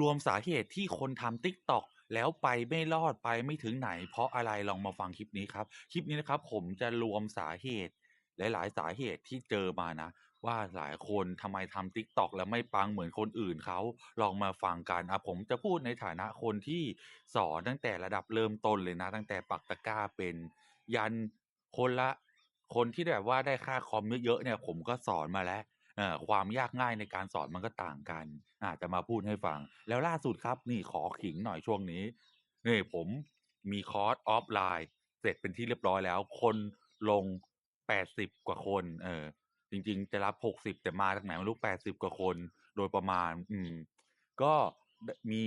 รวมสาเหตุที่คนทำ TikTok แล้วไปไม่รอดไปไม่ถึงไหน เพราะอะไรลองมาฟังคลิปนี้ครับ คลิปนี้นะครับผมจะรวมสาเหตุ หลายๆ สาเหตุที่เจอมานะ ว่าหลายคนทำไมทำ TikTok แล้วไม่ปังเหมือนคนอื่นเขาลองมาฟังกันอ่าผมจะพูดในฐานะคนที่สอนตั้งแต่ระดับเริ่มต้นเลยนะ ตั้งแต่ปักตะกร้าเป็น ยันคนละคนที่แบบว่าได้ค่าคอมเยอะๆเนี่ย ผมก็สอนมาแล้ว ความยากง่ายในการสอนมันก็ต่างกันอาจะมาพูดให้ฟัง แล้วล่าสุดครับ นี่ขอขิงหน่อยช่วงนี้นี่ผมมีคอร์สออฟไลน์เสร็จเป็นที่เรียบร้อยแล้ว คนลง80กว่าคน เออ จริง ๆ จะรับ60แต่มาจากไหนไม่รู้80กว่าคนโดยประมาณ อืม ก็มี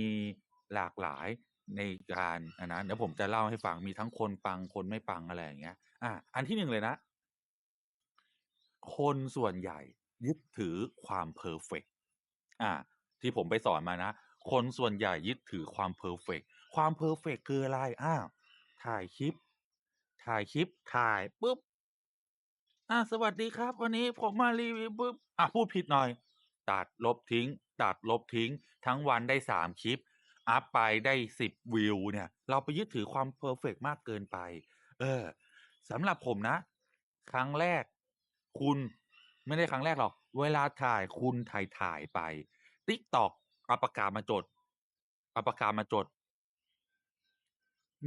หลากหลายในการอันนั้นเดี๋ยวผมจะเล่าให้ฟังมีทั้งคนปังคนไม่ปังอะไรอย่างเงี้ยอาอันที่1เลยนะ คนส่วนใหญ่ ยึดถือความเพอร์เฟกต์อาที่ผมไปสอนมานะ คนส่วนใหญ่ยึดถือความเพอร์เฟกต์ความเพอร์เฟกต์คืออะไรอ้าวถ่ายคลิป ถ่ายคลิป ถ่ายปุ๊บอาสวัสดีครับ วันนี้ผมมารีวิวปุ๊บอาพูดผิดหน่อย ตัดลบทิ้ง ตัดลบทิ้ง ทั้งวันได้3คลิป อัปไปได้10วิวเนี่ย เราไปยึดถือความเพอร์เฟกต์มากเกินไป เออสำหรับผมนะ ครั้งแรก คุณไม่ได้ครั้งแรกหรอก เวลาถ่ายคุณถ่ายๆไป TikTok เอาปากกามาจดเอาปากกามาจด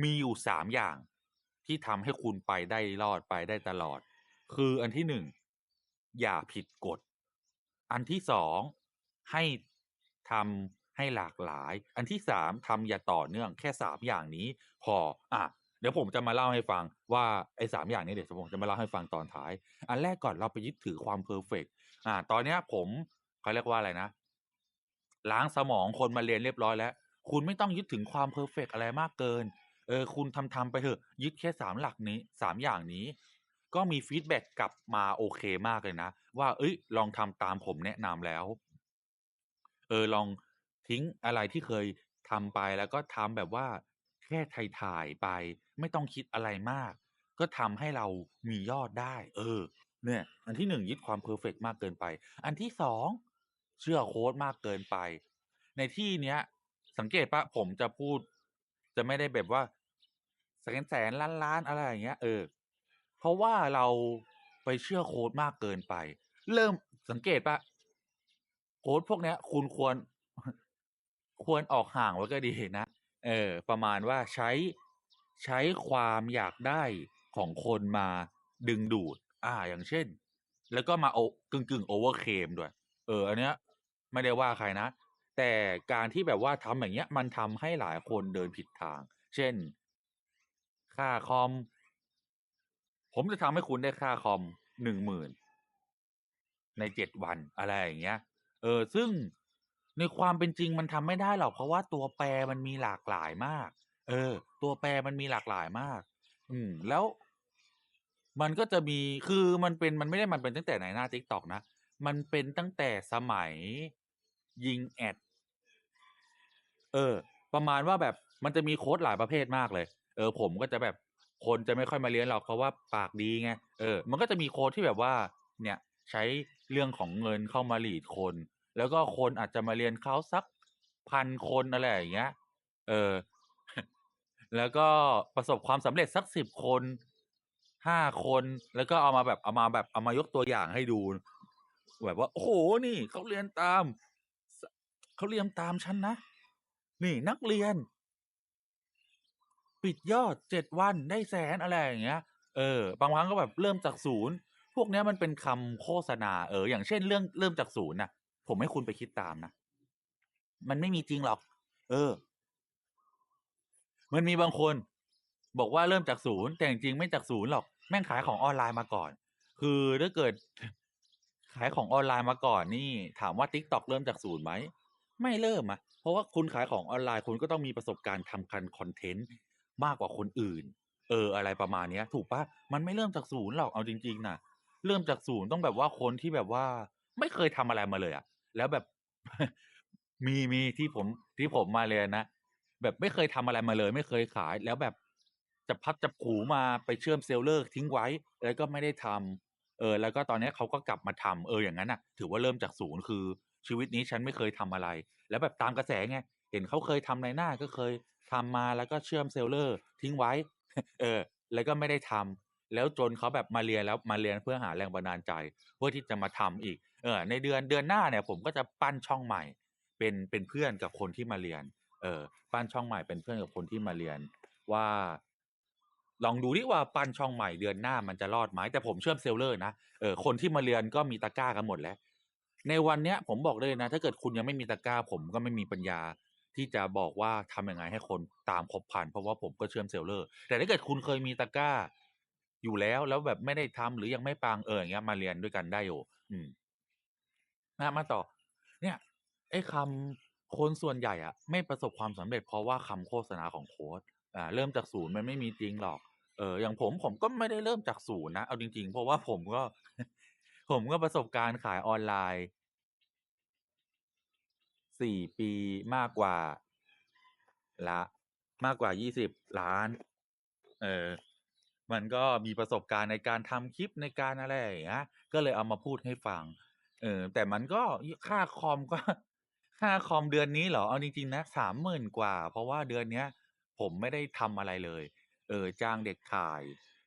มีอยู่3อย่างที่ทำให้คุณไปได้รอดไปได้ตลอด คืออันที่1อย่าผิดกฎ อันที่2ให้ทำให้หลากหลาย อันที่3ทำอย่าต่อเนื่องแค่3อย่างนี้ พออา เดี๋ยวผมจะมาเล่าให้ฟังว่าไอ้3อย่างนี้เดี๋ยวผมจะมาเล่าให้ฟังตอนท้าย อันแรกก่อนเราไปยึดถือความเพอร์เฟกต์อาตอนเนี้ยผมเขาเรียกว่าอะไรนะ ล้างสมองคนมาเรียนเรียบร้อยแล้ว คุณไม่ต้องยึดถึงความเพอร์เฟกต์อะไรมากเกิน เออ คุณทำๆไปเถอะ ยึดแค่3หลักนี้3อย่างนี้ ก็มีฟีดแบ็กกลับมาโอเคมากเลยนะ ว่าเฮ้ย ลองทำตามผมแนะนำแล้ว เออ ลองทิ้งอะไรที่เคยทำไปแล้วก็ทำแบบว่าแค่ถ่ายๆไป ไม่ต้องคิดอะไรมาก ก็ทำให้เรามียอดได้ เออ เนี่ย อันที่1ยึดความเพอร์เฟกต์มากเกินไป อันที่2เชื่อโคชมากเกินไป ในที่เนี้ย สังเกตปล่าผมจะพูด จะไม่ได้แบบว่าแสนๆล้านๆอะไรอย่างเงี้ย เออ เพราะว่าเราไปเชื่อโคชมากเกินไป เริ่มสังเกตปล่าโคชพวกเนี้ย คุณควร ควรออกห่างไว้ก็ดีนะ เออ ประมาณว่าใช้ ใช้ความอยากได้ของคนมาดึงดูด อ่า อย่างเช่น แล้วก็มาโอกึ่งๆ overclaim ด้วย เออ อันเนี้ย ไม่ได้ว่าใครนะ แต่การที่แบบว่าทำอย่างเงี้ย มันทำให้หลายคนเดินผิดทาง เช่น ค่าคอม ผมจะทำให้คุณได้ค่าคอม10,000ใน7วันอะไรอย่างเงี้ย เออ ซึ่งในความเป็นจริงมันทำไม่ได้หรอกเพราะว่าตัวแปรมันมีหลากหลายมาก เออ ตัวแปรมันมีหลากหลายมาก อืม แล้วมันก็จะมีคือมันเป็นมันไม่ได้มันเป็นตั้งแต่ในหน้า TikTok นะ มันเป็นตั้งแต่สมัยยิงแอด เออ ประมาณว่าแบบมันจะมีโคชหลายประเภทมากเลย เออ ผมก็จะแบบคนจะไม่ค่อยมาเรียนหรอกเพราะว่าปากดีไง เออ มันก็จะมีโคชที่แบบว่า เนี่ย ใช้เรื่องของเงินเข้ามา lead คน แล้วก็คนอาจจะมาเรียนเขาสัก1,000คนอะไรอย่างเงี้ย เออ แล้วก็ประสบความสำเร็จสัก10คน5คนแล้วก็เอามาแบบเอามาแบบเอามายกตัวอย่างให้ดู แบบว่า โอ้โฮนี่เขาเรียนตามเขาเรียนตามฉันนะนี่นักเรียน ปิดยอด7วันได้100,000อะไรอย่างเงี้ย เออ บางครั้งก็แบบเริ่มจาก0พวกเนี้ยมันเป็นคำโฆษณา เออ อย่างเช่นเรื่องเริ่มจาก0น่ะผมให้คุณไปคิดตามนะ มันไม่มีจริงหรอก เออ มันมีบางคน บอกว่าเริ่มจาก0แต่จริงๆไม่จาก0หรอกแม่งขายของออนไลน์มาก่อน คือถ้าเกิด ขายของออนไลน์มาก่อนนี่ ถามว่า TikTok เริ่มจาก0ไหมไม่เริ่มอะเพราะว่าคุณขายของออนไลน์คุณก็ต้องมีประสบการณ์ทำการคอนเทนต์มากกว่าคนอื่น เออ อะไรประมาณเนี้ย ถูกปล่า?มันไม่เริ่มจาก0หรอกเอาจริงๆนะเริ่มจาก0ต้องแบบว่าคนที่แบบว่า ไม่เคยทำอะไรมาเลยอะแล้วแบบมีมีที่ผมที่ผมมาเรียนนะ แบบไม่เคยทำอะไรมาเลย ไม่เคยขาย แล้วแบบจับพลัดจับผลูมาไปเชื่อมเซิร์เวอร์ทิ้งไว้ แล้วก็ไม่ได้ทำเออ แล้วก็ตอนนี้เขาก็กลับมาทำเอออย่างงั้นน่ะ ถือว่าเริ่มจาก0คือ ชีวิตนี้ฉันไม่เคยทำอะไร แล้วแบบตามกระแสไงเห็นเขาเคยทำในหน้าก็เคยทำมาแล้วก็เชื่อมเซลเลอร์ทิ้งไว้ เออ แล้วก็ไม่ได้ทำแล้วจนเขาแบบมาเรียนแล้วมาเรียนเพื่อหาแรงบันดาลใจ เพื่อที่จะมาทำอีก เออ ในเดือนเดือนหน้าเนี่ย ผมก็จะปั้นช่องใหม่ เป็นเป็นเพื่อนกับคนที่มาเรียน เออปั้นช่องใหม่เป็นเพื่อนกับคนที่มาเรียนว่า ลองดูดิว่าปั้นช่องใหม่เดือนหน้ามันจะรอดไหมแต่ผมเชื่อมเซลเลอร์นะเออคนที่มาเรียนก็มีตะกร้ากันหมดแล้ว ในวันเนี้ย ผมบอกเลยนะ ถ้าเกิดคุณยังไม่มีตะกร้า ผมก็ไม่มีปัญญาที่จะบอกว่าทำยังไงให้คนตามครบพันเพราะว่าผมก็เชื่อมเซลเลอร์ แต่ถ้าเกิดคุณเคยมีตะกร้า อยู่แล้วแล้วแบบไม่ได้ทำหรือยังไม่ปังเอออย่างเงี้ยมาเรียนด้วยกันได้อยู่อืมนะมาต่อ เนี่ยไอ้คำ คนส่วนใหญ่อะไม่ประสบความสำเร็จเพราะว่าคำโฆษณาของโค้ดอ่าเริ่มจากศูนย์มันไม่มีจริงหรอก เอออย่างผมผมก็ไม่ได้เริ่มจากศูนย์นะเอาจริง ๆ เพราะว่าผมก็ ผมก็ประสบการณ์ขายออนไลน์สี่ปีมากกว่า ละ มากกว่ายี่สิบล้าน เออมันก็มีประสบการณ์ในการทำคลิปในการอะไรอย่างเงี้ยก็เลยเอามาพูดให้ฟัง เออแต่มันก็ค่าคอมก็ ค่าคอมเดือนนี้เหรอ เอาจริง ๆ นะสามหมื่นกว่า เพราะว่าเดือนเนี้ย ผมไม่ได้ทำอะไรเลย เออ จ้างเด็กถ่าย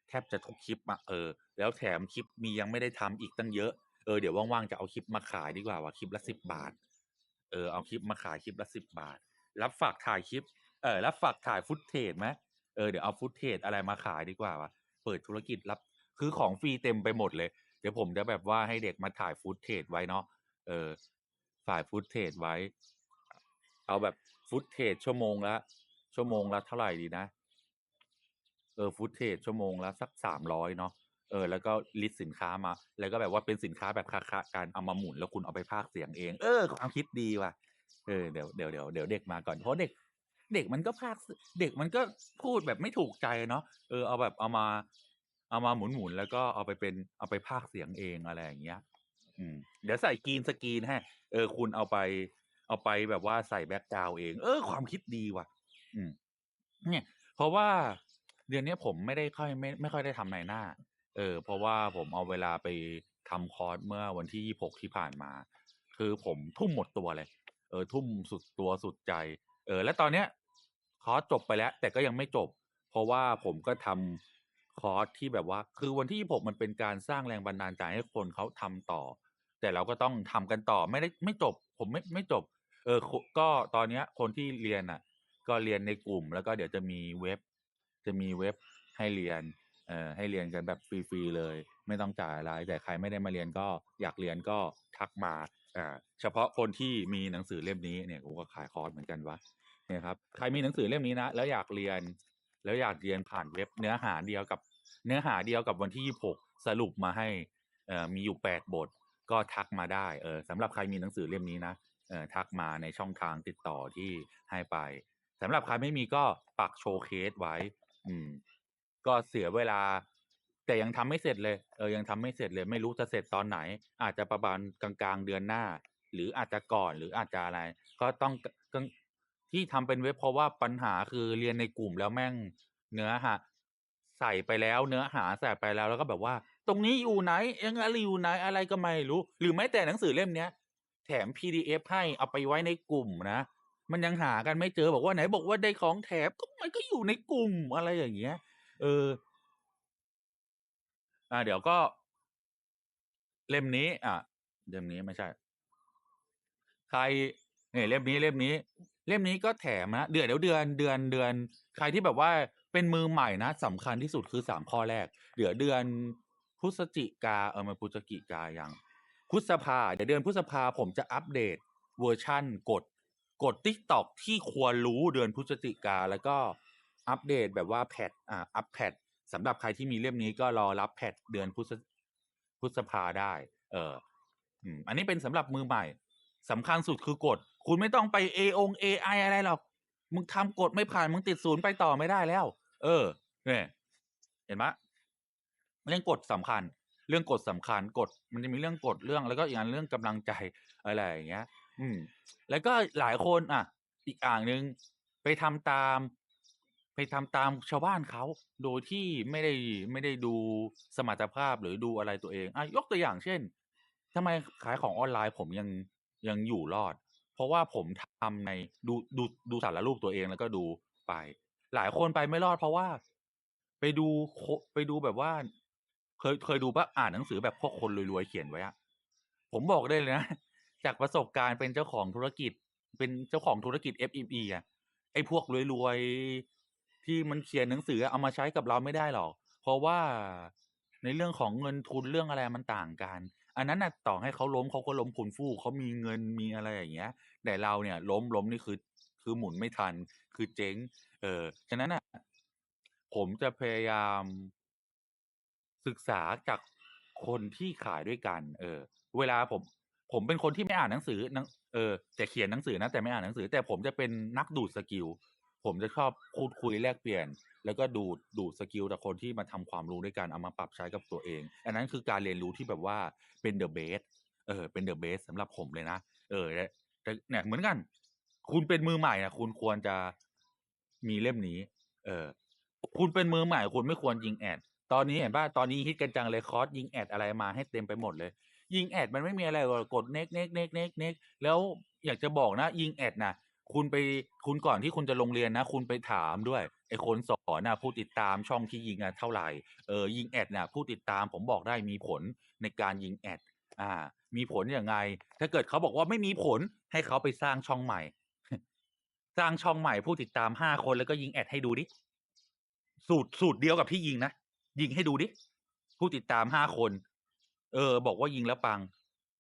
แทบจะทุกคลิปอะเออ แล้วแถมคลิปมียังไม่ได้ทำอีกตั้งเยอะ เออ เดี๋ยวว่าง ๆ จะเอาคลิปมาขายดีกว่าว่าคลิปละสิบบาท เออ เอาคลิปมาขายคลิปละสิบบาท รับฝากถ่ายคลิป เออ รับฝากถ่ายฟุตเทจไหมเออ เดี๋ยวเอาฟุตเทจอะไรมาขายดีกว่าว่ะเปิดธุรกิจรับ คือของฟรีเต็มไปหมดเลย เดี๋ยวผมจะแบบว่าให้เด็กมาถ่ายฟุตเทจไว้เนาะ เออ ถ่ายฟุตเทจไว้ เอาแบบฟุตเทจชั่วโมงละชั่วโมงละเท่าไหร่ดีนะ เออฟุตเทจชั่วโมงละสักสามร้อยเนาะเออแล้วก็ลิสต์สินค้ามา แล้วก็แบบว่าเป็นสินค้าแบบค้าๆกันเอามาหมุนแล้วคุณเอาไปพากเสียงเอง เออความคิดดีว่ะเออเดี๋ยวเดี๋ยวเดี๋ยวเดี๋ยวเด็กมาก่อนเพราะเด็ก เด็กมันก็พากเด็กมันก็พูดแบบไม่ถูกใจเนาะเออเอาแบบเอามา เอามาหมุนๆแล้วก็เอาไปเป็นเอาไปพากเสียงเองอะไรอย่างเงี้ย อืมเดี๋ยวใส่กรีนสกรีนให้เออ คุณเอาไป เอาไปแบบว่าใส่แบ็กกราวด์เอง เออ ความคิดดีว่ะ อืม เนี่ย เพราะว่าเดือนเนี้ยผมไม่ได้ค่อยไม่ไม่ค่อยได้ทำในหน้า เออ เพราะว่าผมเอาเวลาไปทำคอร์สเมื่อวันที่ยี่หกที่ผ่านมา คือผมทุ่มหมดตัวเลย เออ ทุ่มสุดตัวสุดใจ เออ และตอนเนี้ย คอร์สจบไปแล้ว แต่ก็ยังไม่จบ เพราะว่าผมก็ทำคอร์สที่แบบว่า คือวันที่ยี่หกมันเป็นการสร้างแรงบันดาลใจให้คนเขาทำต่อ แต่เราก็ต้องทำกันต่อไม่ได้ไม่จบ ผมไม่ไม่จบ เออก็ตอนเนี้ย คนที่เรียนอะ ก็เรียนในกลุ่ม แล้วก็เดี๋ยวจะมีเว็บ จะมีเว็บให้เรียน เอ่อให้เรียนกันแบบฟรีๆเลย ไม่ต้องจ่ายอะไรแต่ใครไม่ได้มาเรียนก็อยากเรียนก็ทักมาอ่าเฉพาะคนที่มีหนังสือเล่มนี้เนี่ยผมก็ขายคอร์สเหมือนกันวะเนี่ยครับใครมีหนังสือเล่มนี้นะแล้วอยากเรียน แล้วอยากเรียนผ่านเว็บเนื้อหาเดียวกับ เนื้อหาเดียวกับวันที่ยี่หกสรุปมาให้เอ่อมีอยู่แปดบท ก็ทักมาได้เออสำหรับใครมีหนังสือเล่มนี้นะเออทักมาในช่องทางติดต่อที่ให้ไปสำหรับใครไม่มีก็ปักโชว์เคสไว้ อืม ก็เสียเวลา แต่ยังทำไม่เสร็จเลยเออยังทำไม่เสร็จเลย ไม่รู้จะเสร็จตอนไหน อาจจะประมาณกลางๆเดือนหน้า หรืออาจจะก่อนหรืออาจจะอะไร ก็ต้องที่ทำเป็นเว็บเพราะว่าปัญหาคือเรียนในกลุ่มแล้วแม่งเนื้อหาใส่ไปแล้วเนื้อหาใส่ไปแล้วแล้วก็แบบว่า ตรงนี้อยู่ไหนยังอะไรอยู่ไหนอะไรก็ไม่รู้ หรือแม้แต่หนังสือเล่มเนี้ยแถม PDF ให้เอาไปไว้ในกลุ่มนะมันยังหากันไม่เจอบอกว่าไหนบอกว่าได้ของแถมก็มันก็อยู่ในกลุ่มอะไรอย่างเงี้ย เออ อ่า เดี๋ยวก็ เล่มนี้ อ่าเล่มนี้ไม่ใช่ ใครเนี่ยเล่มนี้เล่มนี้ เล่มนี้ก็แถมนะเดือนเดี๋ยวเดือนเดือนเดือน ใครที่แบบว่าเป็นมือใหม่นะสำคัญที่สุดคือ3ข้อแรก เดี๋ยวเดือน พฤศจิกาเออมันพฤศจิกายังพฤษภาเดี๋ยวเดือนพฤษภาผมจะอัปเดตเวอร์ชันกฎกฎ TikTok ที่ควรรู้เดือนพฤศจิกาแล้วก็อัปเดตแบบว่าแพตช์อ่าอัปแพตช์สำหรับใครที่มีเล่มนี้ก็รอรับแพตช์เดือนพฤศพฤษภาได้ เอออืมอันนี้เป็นสำหรับมือใหม่สำคัญสุดคือกฎคุณไม่ต้องไปเอองเอไออะไรหรอก มึงทำกฎไม่ผ่าน มึงติดศูนย์ไปต่อไม่ได้แล้ว เออเนี่ยเห็นไหม เรื่องกฎสำคัญ เรื่องกฎสำคัญกฎมันจะมีเรื่องกฎเรื่อง แล้วก็อีกอันเรื่องกำลังใจอะไรอย่างเงี้ย อืม แล้วก็หลายคนอ่าอีกอ่างหนึ่งไปทำตาม ไปทำตามชาวบ้านเขาโดยที่ไม่ได้ไม่ได้ดูสมรรถภาพหรือดูอะไรตัวเองอ่ายกตัวอย่างเช่นทำไมขายของออนไลน์ผมยังยังอยู่รอด เพราะว่าผมทำในดูดูดูสารรูปตัวเองแล้วก็ดูไป หลายคนไปไม่รอดเพราะว่า ไปดูไปดูแบบว่า เคยเคยดูปล่าอ่านหนังสือแบบพวกคนรวยๆเขียนไว้อะผมบอกได้เลยนะจากประสบการณ์เป็นเจ้าของธุรกิจ เป็นเจ้าของธุรกิจ FME อะไอ้พวกรวยๆที่มันเขียนหนังสือเอามาใช้กับเราไม่ได้หรอก เพราะว่าในเรื่องของเงินทุนเรื่องอะไรมันต่างกัน อันนั้นน่ะต่อให้เขาล้มเขาก็ล้มพูนฟู่เขามีเงินมีอะไรอย่างเงี้ย แต่เราเนี่ยล้มล้มนี่คือ คือหมุนไม่ทัน คือเจ๊ง เออฉะนั้นน่ะผมจะพยายาม ศึกษาจากคนที่ขายด้วยกัน เออ เวลาผม ผมเป็นคนที่ไม่อ่านหนังสือนังเออแต่เขียนหนังสือนะแต่ไม่อ่านหนังสือ แต่ผมจะเป็นนักดูดสกิลผมจะชอบพูดคุยแลกเปลี่ยน แล้วก็ดูดดูดสกิลจากคนที่มาทำความรู้ด้วยกันเอามาปรับใช้กับตัวเอง อันนั้นคือการเรียนรู้ที่แบบว่าเป็น the best เออ เป็น the best สำหรับผมเลยนะเออแต่เนี่ยเหมือนกัน คุณเป็นมือใหม่อะคุณควรจะมีเล่มนี้ เออ คุณเป็นมือใหม่ คุณไม่ควรยิงแอด ตอนนี้เห็นเปล่าตอนนี้ฮิตกันจังเลยคอร์สยิงแอดอะไรมาให้เต็มไปหมดเลย ยิงแอดมันไม่มีอะไรหรอกกด next next next next next แล้วอยากจะบอกนะ ยิงแอดนะคุณไปคุณก่อนที่คุณจะลงเรียนนะ คุณไปถามด้วยไอ้คนสอนนะผู้ติดตามช่องที่ยิงอะเท่าไหร่เออยิงแอดนะผู้ติดตามผมบอกได้มีผลในการยิงแอดอ่า มีผลยังไง ถ้าเกิดเขาบอกว่าไม่มีผลให้เขาไปสร้างช่องใหม่ สร้างช่องใหม่ผู้ติดตาม5คนแล้วก็ยิงแอดให้ดูดิสูตรสูตรเดียวกับที่ยิงนะ ยิงให้ดูดิ ผู้ติดตาม5คน เออ บอกว่ายิงแล้วปัง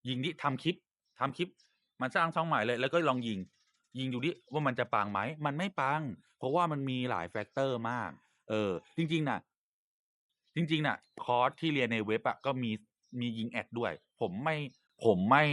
ยิงดิทำคลิปทำคลิป มันสร้างช่องใหม่เลย แล้วก็ลองยิง ยิงดูดิว่ามันจะปังไหม มันไม่ปัง เพราะว่ามันมีหลายแฟกเตอร์มาก เออ จริง ๆน่ะ จริง ๆน่ะ คอร์สที่เรียนในเว็บอะก็มีมียิงแอดด้วย ผมไม่ผมไม่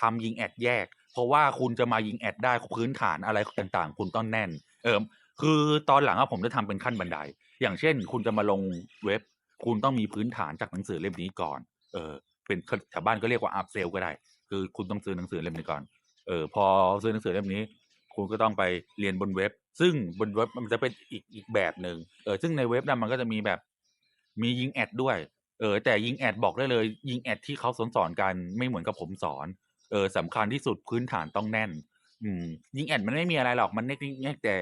ทำยิงแอดแยก เพราะว่าคุณจะมายิงแอดได้พื้นฐานอะไรต่างๆ คุณต้องแน่น เออคือตอนหลังอะผมจะทำเป็นขั้นบันได อย่างเช่น คุณจะมาลงเว็บ คุณต้องมีพื้นฐานจากหนังสือเล่มนี้ก่อน เออ เป็นคแถวบ้านก็เรียกว่า up sell ก็ได้ คือคุณต้องซื้อหนังสือเล่มนี้ก่อน เออ พอซื้อหนังสือเล่มนี้ คุณก็ต้องไปเรียนบนเว็บ ซึ่งบนเว็บมันจะเป็นอีกอีกแบบหนึ่งเออ ซึ่งในเว็บน่ะมันก็จะมีแบบ มียิงแอดด้วย เออ แต่ยิงแอดบอกได้เลย ยิงแอดที่เขาสอนสอนกันไม่เหมือนกับผมสอน เออสำคัญที่สุดพื้นฐานต้องแน่น อืม ยิงแอดมันไม่มีอะไรหรอก มันเน็กๆแต่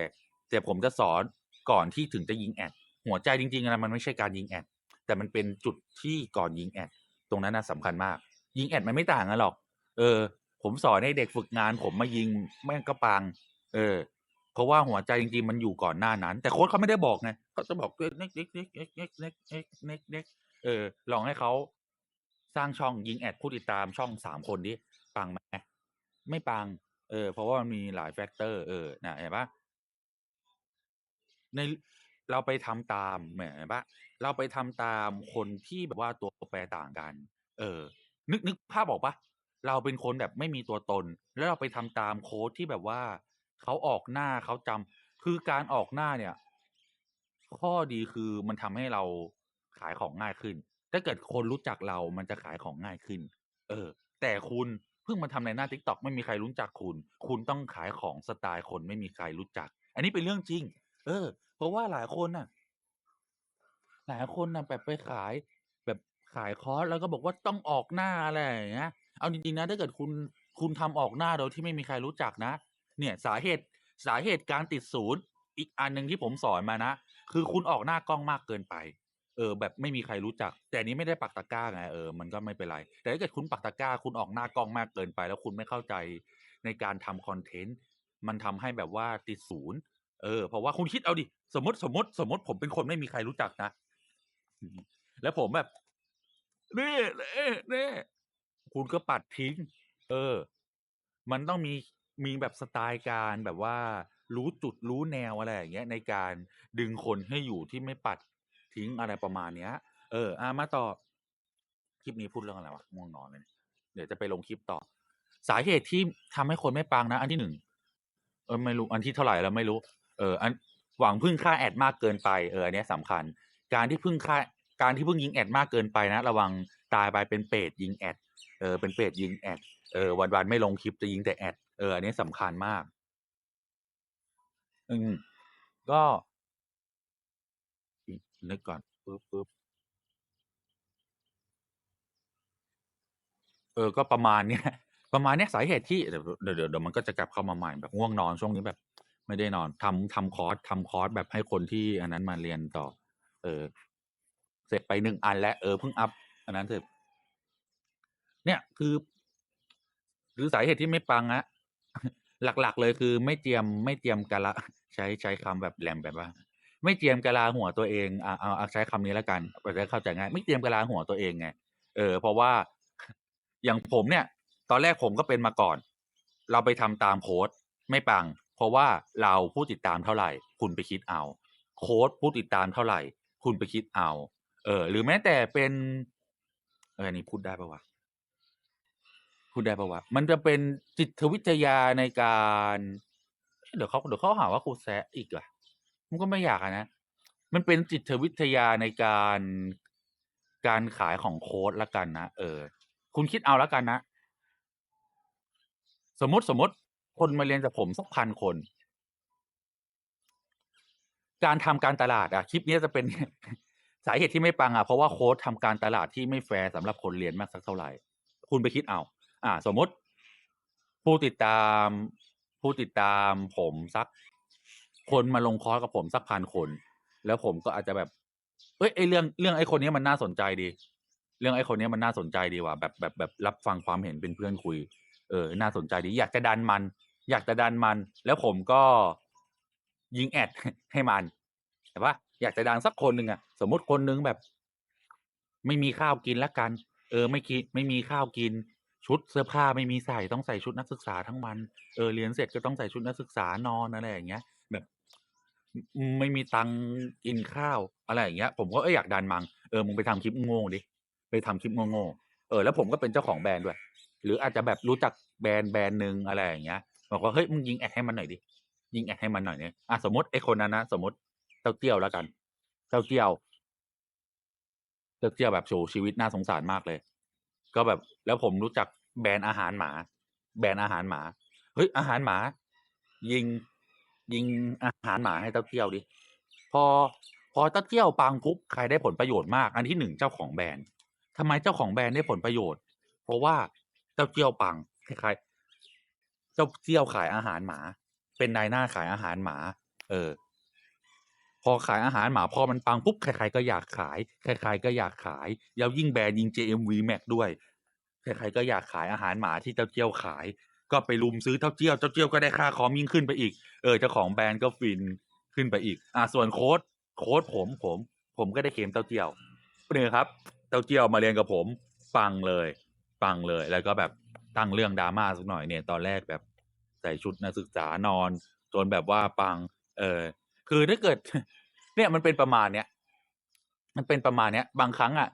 แต่ผมจะสอนก่อนที่ถึงจะยิงแอด หัวใจจริงๆอะมันไม่ใช่การยิงแอดแต่มันเป็นจุดที่ก่อนยิงแอดตรงนั้นนะสำคัญมาก ยิงแอดมันไม่ต่างกันหรอก เออ ผมสอนให้เด็กฝึกงาน ผมมายิงแม่งก็ปัง เออ เพราะว่าหัวใจจริงๆมันอยู่ก่อนหน้านั้น แต่โค้ชเขาไม่ได้บอกไงเขาจะบอกเน็กๆๆๆๆๆๆเออ ลองให้เขาสร้างช่องยิงแอดผู้ติดตามช่อง3คนดิปังไหมไม่ปัง เออ เพราะว่ามันมีหลายแฟกเตอร์ เออนะเห็นปล่าใน เราไปทำตามเนี่ยเห็นเปล่าเราไปทำตามคนที่แบบว่าตัวแปรต่างกัน เออ นึกนึกภาพออกปล่าเราเป็นคนแบบไม่มีตัวตน แล้วเราไปทำตามโคชที่แบบว่าเขาออกหน้าเขาจำคือการออกหน้าเนี่ย ข้อดีคือมันทำให้เราขายของง่ายขึ้น ถ้าเกิดคนรู้จักเรามันจะขายของง่ายขึ้น เออ แต่คุณเพิ่งมาทำในหน้า TikTok ไม่มีใครรู้จักคุณ คุณต้องขายของสไตล์คนไม่มีใครรู้จัก อันนี้เป็นเรื่องจริง เออ เพราะว่าหลายคนน่ะ หลายคนน่ะแบบไปขาย แบบขายคอร์สแล้วก็บอกว่าต้องออกหน้าอะไรอย่างเงี้ย เอาจริงๆนะถ้าเกิดคุณคุณทำออกหน้าโดยที่ไม่มีใครรู้จักนะ เนี่ย สาเหตุสาเหตุการติดศูนย์ อีกอันหนึ่งที่ผมสอนมานะคือคุณออกหน้ากล้องมากเกินไป เออ แบบไม่มีใครรู้จัก แต่นี้ไม่ได้ปักตะกร้าไงเออมันก็ไม่เป็นไร แต่ถ้าเกิดคุณปักตะกร้า คุณออกหน้ากล้องมากเกินไป แล้วคุณไม่เข้าใจในการทำคอนเทนต์มันทำให้แบบว่าติดศูนย์ เออเพราะว่าคุณคิดเอาดิสมมติสมมติสมมติผมเป็นคนไม่มีใครรู้จักนะแล้วผมแบบนี่นี่คุณก็ปัดทิ้ง เออ มันต้องมีมีแบบสไตล์การแบบว่า รู้จุดรู้แนวอะไรอย่างเงี้ย ในการดึงคนให้อยู่ที่ไม่ปัดทิ้งอะไรประมาณเนี้ย เอออามาต่อคลิปนี้พูดเรื่องอะไรวะง่วงนอนเลยเดี๋ยวจะไปลงคลิปต่อ สาเหตุที่ทำให้คนไม่ปังนะ อันที่1เออไม่รู้อันที่เท่าไหร่แล้วไม่รู้ เอออันหวังพึ่งค่าแอดมากเกินไปเอออันนี้ยสำคัญ การที่พึ่งค่าการที่พึ่งยิงแอดมากเกินไปนะ ระวังตายไปเป็นเปรตยิงแอดเออเป็นเปรตยิงแอดเออวันๆไม่ลงคลิปจะยิงแต่แอดเอออันนี้สำคัญมาก อืมก็นึกก่อนปึ๊บๆเออ ก็ประมาณเนี้ยประมาณเนี้ยสาเหตุที่เดี๋ยวเดี๋ยวเดี๋ยวมันก็จะกลับเข้ามาใหม่แบบง่วงนอนช่วงนี้แบบ ไม่ได้นอนทำทำคอร์สทำคอร์สแบบให้คนที่อันนั้นมาเรียนต่อ เออ เสร็จไปหนึ่งอันแล้วเออเพิ่งอัพอันนั้นเสร็จเนี่ยคือคือสาเหตุที่ไม่ปังอะหลัก ๆ เลยคือ ไม่เจียมไม่เจียมกะละ ใช้ใช้คำแบบแหลมแบบว่า ไม่เจียมกะลาหัวตัวเองอะเอาเอาใช้คำนี้แล้วกันไปได้เข้าใจง่ายไม่เจียมกะลาหัวตัวเองไงเออเพราะว่าอย่างผมเนี่ย ตอนแรกผมก็เป็นมาก่อน เราไปทำตามโค้ดไม่ปัง เพราะว่าเราผู้ติดตามเท่าไหร่ คุณไปคิดเอา โค้ดผู้ติดตามเท่าไหร่ คุณไปคิดเอา เออ หรือแม้แต่เป็นเออนนี้พูดได้ปะวะพูดได้ปะวะมันจะเป็นจิตวิทยาในการ เดี๋ยวเขาเดี๋ยวเขาหาว่าครูแซะอีกว่ะมันก็ไม่อยากนะมันเป็นจิตวิทยาในการการขายของโค้ดละกันนะเออ คุณคิดเอาละกันนะ สมมติสมมติ คนมาเรียนจากผมสักพันคน การทำการตลาดอะคลิปนี้จะเป็นสาเหตุที่ไม่ปังอะเพราะว่าโค้ดทำการตลาดที่ไม่แฟร์สำหรับคนเรียนมากสักเท่าไหร่ คุณไปคิดเอา อ่า สมมติ ผู้ติดตาม ผู้ติดตามผมสัก คนมาลงคอร์สกับผมสักพันคน แล้วผมก็อาจจะแบบเอ้ยไอเรื่องเรื่องไอคนนี้มันน่าสนใจดี เรื่องไอคนนี้มันน่าสนใจดีว่ะแบบแบบแบบรับฟังความเห็นเป็นเพื่อนคุย เออ น่าสนใจดี อยากจะดันมัน อยากจะดันมัน แล้วผมก็ยิงแอดให้มัน แต่ว่าอยากจะดันสักคนหนึ่งอะสมมติคนนึงแบบ ไม่มีข้าวกินละกัน เออ ไม่กินไม่มีข้าวกิน ชุดเสื้อผ้าไม่มีใส่ต้องใส่ชุดนักศึกษาทั้งวันเออเรียนเสร็จก็ต้องใส่ชุดนักศึกษานอนอะไรอย่างเงี้ย แบบไม่มีตังกินข้าวอะไรอย่างเงี้ย ผมก็เอยอยากดันมังเออมึงไปทำคลิปโง่ดิไปทำคลิปโง่ๆเออแล้วผมก็เป็นเจ้าของแบรนด์ด้วย หรืออาจจะแบบรู้จักแบรนด์แบรนด์หนึ่งอะไรอย่างเงี้ย บอกว่าเฮ้ยมึงยิงแอดให้มันหน่อยดิยิงแอดให้มันหน่อยเนี่ยอะสมมติไอ้คนนั้นนะสมมติเต้าเจี้ยวแล้วกันเต้าเจี้ยวเต้าเจี้ยวแบบโชว์ชีวิตน่าสงสารมากเลย ก็แบบแล้วผมรู้จักแบรนด์อาหารหมา แบรนด์อาหารหมาเฮ้ยอาหารหมา ยิงยิงอาหารหมาให้เต้าเจี้ยวดิพอ พอเต้าเจี้ยวปังปุ๊บใครได้ผลประโยชน์มาก อันที่หนึ่งเจ้าของแบรนด์ทำไมเจ้าของแบรนด์ได้ผลประโยชน์ เพราะว่าเต้าเจี้ยวปังคล้ายๆ จ้าเจี้ยวขายอาหารหมา เป็นนายหน้าขายอาหารหมา เออ พอขายอาหารหมาพอมันปังปุ๊บใครๆก็อยากขายใครๆก็อยากขายแล้วยิ่งแบรนด์ยิง JMV Max ด้วยใครๆก็อยากขายอาหารหมาที่เต้าเจี้ยวขาย ก็ไปลุมซื้อเต้าเจี้ยวเต้าเจี้ยวก็ได้ค่าคอมยิ่งขึ้นไปอีกเออเจ้าของแบรนด์ก็ฟินขึ้นไปอีก อ่าส่วนโค้ดโค้ดผมผม ผมก็ได้เคลมเต้าเจี้ยวเนี่ยครับ เต้าเจี้ยวมาเรียนกับผม ปังเลย ปังเลยแล้วก็แบบ ตั้งเรื่องดราม่าสักหน่อยเนี่ยตอนแรกแบบใส่ชุดนักศึกษานอน จนแบบว่าปัง เออ คือถ้าเกิด เนี่ยมันเป็นประมาณเนี้ยมันเป็นประมาณเนี้ย บางครั้งอะ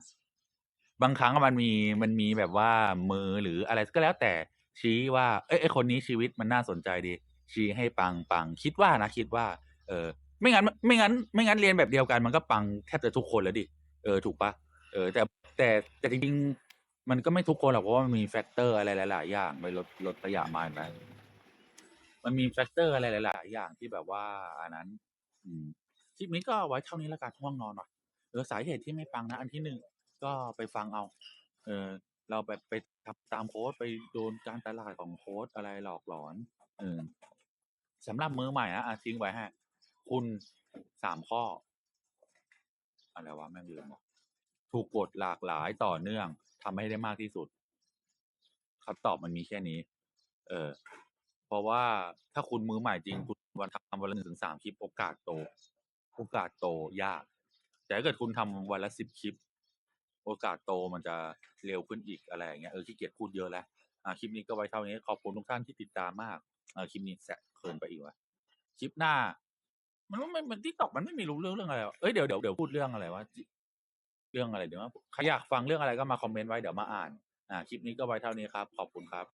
บางครั้งมันมีมันมีแบบว่ามือหรืออะไรก็แล้วแต่ชี้ว่าเอ้ยไอคนนี้ชีวิตมันน่าสนใจดี ชี้ให้ปังปังคิดว่านะคิดว่า เออ ไม่งั้น ไม่งั้น ไม่งั้นเรียนแบบเดียวกันมันก็ปังแทบจะทุกคนแล้วดิเออถูกปะเออ แต่แต่แต่จริงๆ มันก็ไม่ทุกคนหรอกเพราะว่ามันมีแฟกเตอร์อะไรหลาย ๆ อย่างไปลดลดตัวอย่างมาเห็นไหมมันมีแฟกเตอร์อะไรหลาย ๆ อย่างที่แบบว่าอันนั้น อืมคลิปนี้ก็ไว้เท่านี้แล้วกันง่วงนอนว่ะเออสาเหตุที่ไม่ปังนะอันที่หนึ่งก็ไปฟังเอา เออ เราแบบไปทำตามโค้ดไปโดนการตลาดของโค้ดอะไรหลอกหลอน เออสำหรับมือใหม่นะอะทิ้งไว้ฮะ คุณสามข้อ อะไรวะแม่งลืมว่ะถูกกดหลากหลายต่อเนื่อง ทำให้ได้มากที่สุดคำตอบมันมีแค่นี้ เออ เพราะว่าถ้าคุณมือใหม่จริงคุณวันทำวันละหนึ่งถึงสามคลิปโอกาสโต โอกาสโตยาก แต่ถ้าเกิดคุณทำวันละสิบคลิป โอกาสโตมันจะเร็วขึ้นอีกอะไรอย่างเงี้ยเออขี้เกียจพูดเยอะแล้วอ่าคลิปนี้ก็ไว้เท่านี้ขอบคุณทุกท่านที่ติดตามมากเออคลิปนี้แสะเคินไปอีกว่ะคลิปหน้า มันไม่มันที่ตอกมันไม่มีรู้เรื่องเรื่องอะไรวะเอ้ยเดี๋ยวเดี๋ยวเดี๋ยวพูดเรื่องอะไรวะ เรื่องอะไรเดี๋ยวว่าใครอยากฟังเรื่องอะไรก็มาคอมเมนต์ไว้เดี๋ยวมาอ่านอ่าคลิปนี้ก็ไว้เท่านี้ครับ ขอบคุณครับ